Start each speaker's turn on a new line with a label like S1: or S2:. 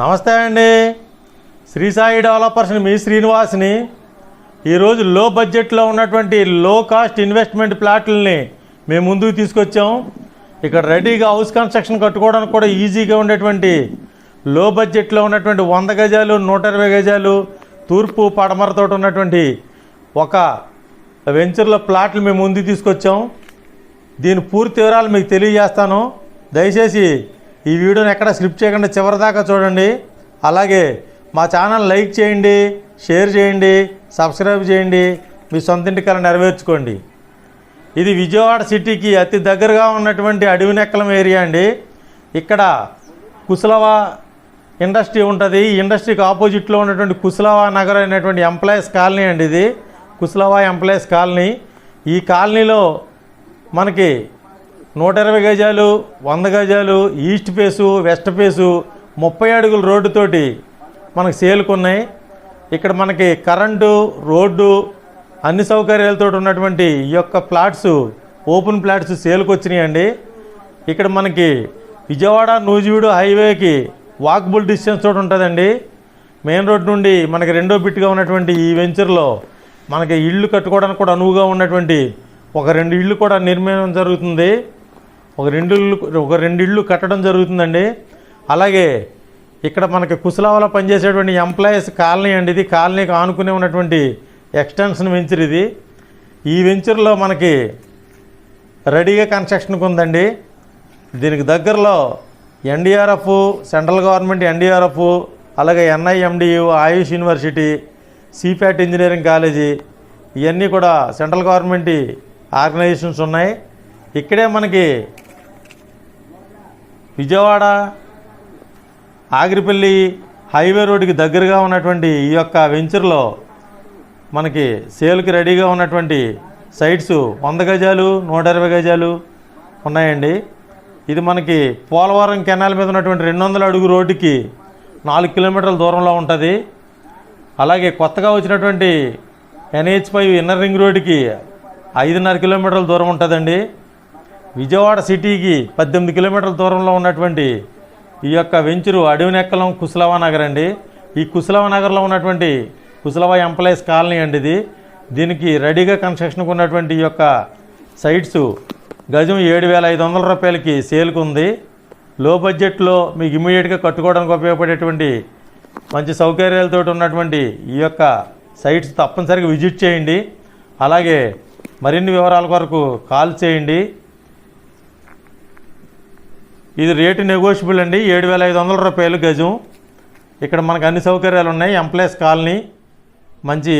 S1: నమస్తే అండి. శ్రీ సాయి డెవలపర్స్ మీ శ్రీనివాస్ని ఈరోజు లో బడ్జెట్లో ఉన్నటువంటి లో కాస్ట్ ఇన్వెస్ట్మెంట్ ప్లాట్లని మేము ముందుకు తీసుకొచ్చాం. ఇక్కడ రెడీగా హౌస్ కన్స్ట్రక్షన్ కట్టుకోవడానికి కూడా ఈజీగా ఉండేటువంటి లో బడ్జెట్లో ఉన్నటువంటి వంద గజాలు నూట ఇరవై గజాలు తూర్పు పడమరతో ఉన్నటువంటి ఒక వెంచర్లో ప్లాట్లు మేము ముందుకు తీసుకొచ్చాం. దీని పూర్తి వివరాలు మీకు తెలియజేస్తాను. దయచేసి ఈ వీడియోని ఎక్కడ స్లిప్ చేయకుండా చివరిదాకా చూడండి. అలాగే మా ఛానల్ లైక్ చేయండి షేర్ చేయండి సబ్స్క్రైబ్ చేయండి. మీ సొంత ఇంటికల నెరవేర్చుకోండి. ఇది విజయవాడ సిటీకి అతి దగ్గరగా ఉన్నటువంటి అడవినెక్కలం ఏరియా అండి. ఇక్కడ కుశలవ ఇండస్ట్రీ ఉంటుంది. ఈ ఇండస్ట్రీకి ఆపోజిట్లో ఉన్నటువంటి కుశలవ నగర్ అనేటువంటి ఎంప్లాయీస్ కాలనీ అండి ఇది. Kushalava employees colony. ఈ కాలనీలో మనకి నూట ఇరవై గజాలు వంద గజాలు ఈస్ట్ ఫేసు వెస్ట్ ఫేసు ముప్పై అడుగుల రోడ్డుతోటి మనకు సేలుకున్నాయి. ఇక్కడ మనకి కరెంటు రోడ్డు అన్ని సౌకర్యాలతో ఉన్నటువంటి ఈ యొక్క ప్లాట్స్ ఓపెన్ ప్లాట్స్ సేల్కి వచ్చినాయండి ఇక్కడ మనకి విజయవాడ నూజివీడు హైవేకి వాకబుల్ డిస్టెన్స్ తోటి ఉంటుందండి. మెయిన్ రోడ్ నుండి మనకి రెండో బిట్గా ఉన్నటువంటి ఈ వెంచర్లో మనకి ఇళ్ళు కట్టుకోవడానికి కూడా అనువుగా ఉన్నటువంటి ఒక రెండు ఇళ్ళు కూడా నిర్మాణం జరుగుతుంది. ఒక రెండు ఇళ్ళు ఒక రెండు ఇళ్ళు కట్టడం జరుగుతుందండి. అలాగే ఇక్కడ మనకి కుశలావలో పనిచేసేటువంటి ఎంప్లాయీస్ కాలనీ అండి ఇది. కాలనీకి ఆనుకునే ఉన్నటువంటి ఎక్స్టెన్షన్ వెంచర్ ఇది. ఈ వెంచర్లో మనకి రెడీగా కన్స్ట్రక్షన్కి ఉందండి. దీనికి దగ్గరలో ఎన్డీఆర్ఎఫ్ సెంట్రల్ గవర్నమెంట్ ఎన్డీఆర్ఎఫ్ అలాగే NIMDU AYUSH university CIPET engineering college ఇవన్నీ కూడా సెంట్రల్ గవర్నమెంట్ ఆర్గనైజేషన్స్ ఉన్నాయి. ఇక్కడే మనకి విజయవాడ ఆగిరిపల్లి హైవే రోడ్డుకి దగ్గరగా ఉన్నటువంటి ఈ యొక్క వెంచర్లో మనకి సేల్కి రెడీగా ఉన్నటువంటి సైట్స్ వంద గజాలు నూట ఇరవై గజాలు ఉన్నాయండి. ఇది మనకి పోలవరం కెనాల్ మీద ఉన్నటువంటి రెండు వందల అడుగు రోడ్డుకి నాలుగు కిలోమీటర్ల దూరంలో ఉంటుంది. అలాగే కొత్తగా వచ్చినటువంటి ఎన్హెచ్ ఫైవ్ ఇన్నర్ రింగ్ రోడ్డుకి ఐదున్నర కిలోమీటర్ల దూరం ఉంటుందండి. విజయవాడ సిటీకి పద్దెనిమిది కిలోమీటర్ల దూరంలో ఉన్నటువంటి ఈ యొక్క వెంచురు అడవినెక్కలం కుశలవ నగర్ అండి. ఈ కుశలవ నగర్లో ఉన్నటువంటి కుశలవ ఎంప్లాయీస్ కాలనీ అండి ఇది. దీనికి రెడీగా కన్స్ట్రక్షన్కి ఉన్నటువంటి ఈ యొక్క సైట్స్ గజం ఏడు వేల ఐదు వందల రూపాయలకి సేల్కు ఉంది. లో బడ్జెట్లో మీకు ఇమీడియట్గా కట్టుకోవడానికి ఉపయోగపడేటువంటి మంచి సౌకర్యాలతో ఉన్నటువంటి ఈ యొక్క సైట్స్ తప్పనిసరిగా విజిట్ చేయండి. అలాగే మరిన్ని వివరాల కొరకు కాల్ చేయండి. ఇది రేటు నెగోషియబుల్ అండి. ఏడు వేల ఐదు వందల రూపాయలు గజం. ఇక్కడ మనకు అన్ని సౌకర్యాలు ఉన్నాయి. ఎంప్లాయీస్ కాలనీ మంచి